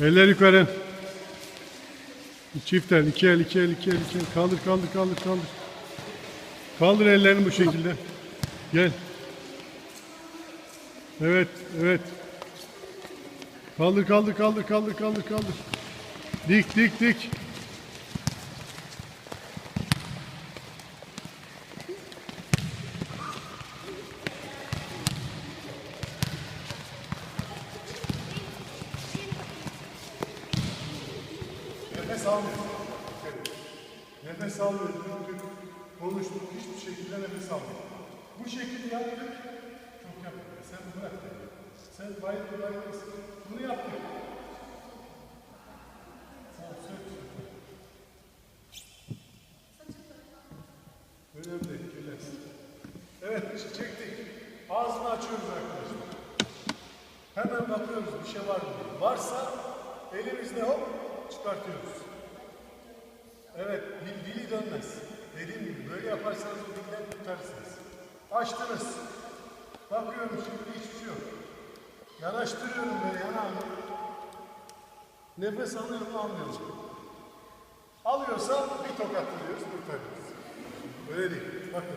Eller yukarı. Çift el, iki el, iki el, iki el, iki el. Kaldır, kaldır, kaldır, kaldır. Kaldır ellerini bu şekilde. Gel. Evet, evet. Kaldır, kaldır, kaldır, kaldır, kaldır, kaldır. Dik, dik, dik. Almıyoruz. Nefes almıyoruz. Güldük, konuştuk, hiçbir şekilde nefes almıyoruz. Bu şekilde yaptık. Çok yaptık. Sen bırak. Sen bayıldın, bayıldın. Bunu yaptık. Önemli relax. Evet, çektik. Ağzını açıyoruz arkadaşlar. Hemen bakıyoruz bir şey var mı. Varsa elimizle hop çıkartıyoruz. Evet, dil, dili dönmez. Dediğim gibi böyle yaparsanız o dilden tutarsınız. Açtınız. Bakıyorum şimdi hiçbir şey yok. Yanaştırıyorum böyle yanağımı. Nefes alıyorum almıyorum. Alıyorsa bir tokat vuruyoruz, kurtarıyoruz. Öyle değil. Bakın.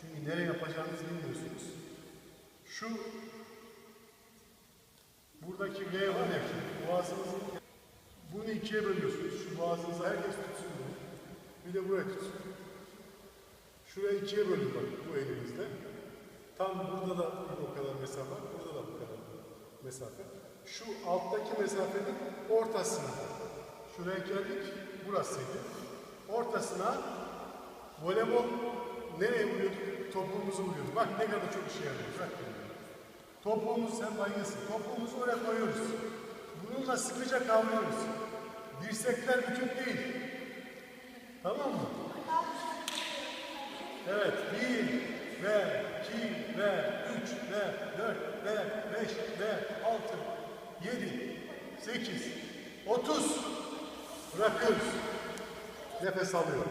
Çünkü nereye yapacağınızı bilmiyorsunuz. Şu buradaki V var ya, boğazınızın bunu ikiye bölüyorsunuz. Şu boğazınızı herkes tutsun bunu. Bir de buraya tutsun. Şurayı ikiye bölün bak bu elinizde. Tam burada da o kadar mesafe burada da bu kadar mesafe. Şu alttaki mesafenin ortasına. Şuraya geldik, burasıydı. Ortasına voleybol nereye vuruyorduk? Topuğumuzu vuruyorduk. Bak ne kadar çok işe yarıyor. Bak. Topuğumuz sen baygınsın. Topuğumuzu oraya koyuyoruz. Bununla sıkıca kavruyoruz. Dirsekler bütün değil. Tamam mı? Evet. Bir ve iki ve üç ve dört ve beş ve altı, yedi, sekiz, otuz. Bırakıyoruz. Nefes alıyor.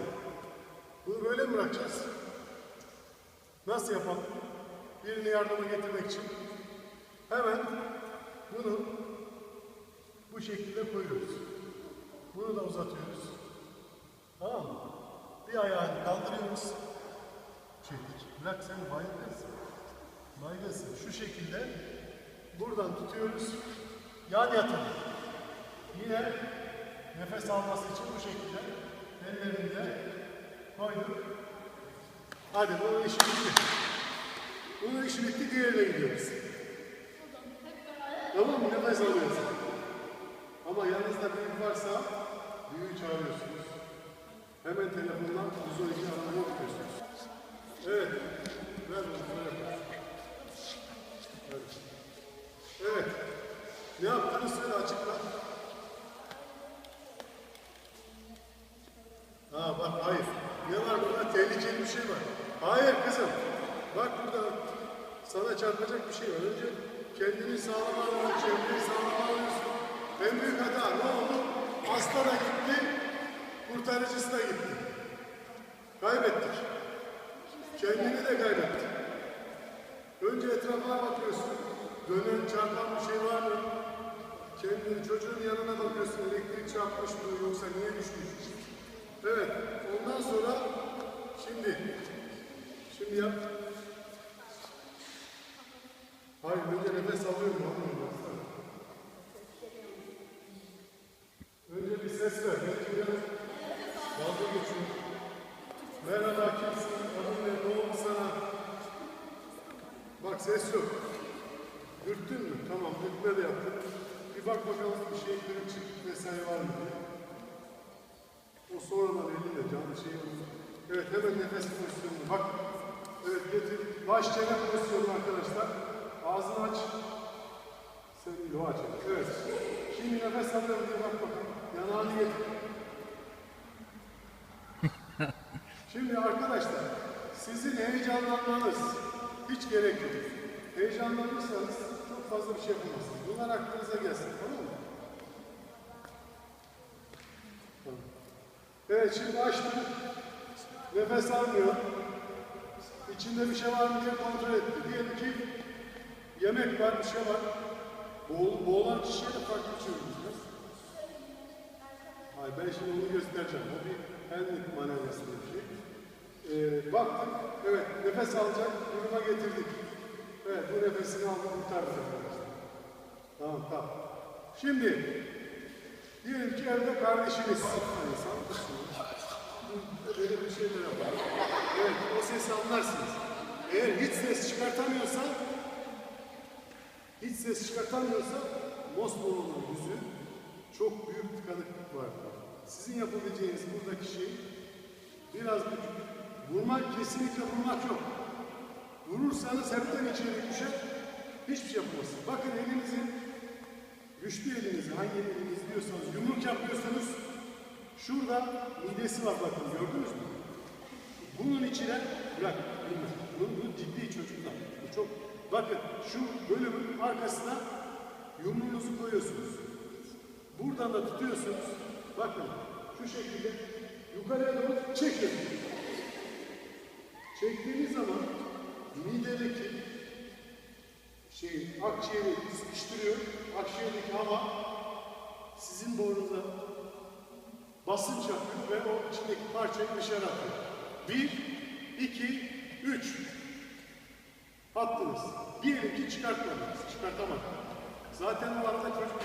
Bunu böyle mi bırakacağız? Nasıl yapalım? Birini yardıma getirmek için hemen bunu bu şekilde koyuyoruz. Bunu da uzatıyoruz. Tamam mı? Bir ayağını kaldırıyoruz. Çektik. Bırak sen baygınsın. Baygınsın. Şu şekilde buradan tutuyoruz. Yan yatalım. Yine nefes alması için bu şekilde ellerini de koyduk. Hadi bunun işi bitti. Bunun işi bitti. Diğerine gidiyoruz. Tamam mı? Nefes alıyorsun. Ama yanınızda büyük varsa büyüğü çağırıyorsunuz. Hemen telefondan 112 aramaya bakıyorsunuz. Evet. Ver bunu. Evet. Evet. Ne yaptığını söyle açıkla. Ha bak hayır. Ne var burada? Tehlikeli bir şey var. Hayır kızım. Bak burada sana çarpacak bir şey var. Önce kendini sağlam alıyorsun, çevreyi sağlam alıyorsun. En büyük hata ne oldu? Hasta da gitti, kurtarıcısı da gitti. Kaybettik. Kendini de kaybettik. Önce etrafına bakıyorsun. Dönen, çarpan bir şey var mı? Kendini çocuğun yanına bakıyorsun. Elektrik çarpmış mı yoksa niye düşmüş? Evet. Ondan sonra şimdi şimdi yap. Hayır önce nefes alıyorum. Almıyorum. Önce bir ses ver. Belki biraz dalga geçiyor. Merhaba kimsin? Adın ne? Ne oldu sana? Bak ses yok. Dürttün mü? Tamam dürtme de yaptık. Bir bak bakalım bir şey kırık çıkık vesaire var mı diye. O sonradan elinde canlı şey olur. Evet hemen nefes pozisyonuna bak. Evet getir. Baş çene pozisyonu arkadaşlar. Ağzını aç. Sen o aç. Evet. Şimdi nefes alıyorum diye bak bakalım. Yanağını getir. Şimdi arkadaşlar sizin heyecanlanmanız hiç gerek yok. Heyecanlanırsanız fazla bir şey yapamazsınız. Bunlar aklınıza gelsin tamam mı? Evet şimdi açtım. Nefes almıyor. İçinde bir şey var mı diye kontrol etti. Diyelim ki yemek var, bir şey var. Boğul, boğulan kişiye de farklı çevireceğiz. Hayır ben şimdi onu göstereceğim. O bir manevrası diye bir şey. Ee, baktık, evet nefes alacak duruma getirdik. Evet bu nefesini aldı kurtardı. Tamam tamam. Şimdi diyelim ki evde kardeşiniz insan böyle bir şeyler yapar. Evet o sesi anlarsınız. Eğer hiç ses çıkartamıyorsa hiç ses çıkartamıyorsa mosmor olan yüzü çok büyük tıkanıklık var. Sizin yapabileceğiniz buradaki şey biraz bir vurmak kesinlikle vurmak yok. Vurursanız hepten içeri düşer. Hiçbir şey yapamazsınız. Bakın elinizi güçlü elinizi hangi eliniz diyorsanız yumruk yapıyorsanız şurada midesi var bakın gördünüz mü? Bunun içine bırak. Bu, bu ciddi çocuklar. Bu çok bakın şu bölümün arkasına yumruğunuzu koyuyorsunuz. Buradan da tutuyorsunuz. Bakın şu şekilde yukarıya doğru çekin. Çektiğiniz zaman midedeki şey akciğeri sıkıştırıyor. Akciğerdeki hava sizin boynunuza basınç yapıyor ve o içindeki parçayı dışarı atıyor. Bir, iki, üç. Attınız. Diyelim ki çıkartmadınız. Çıkartamadınız. Zaten o arada çocuk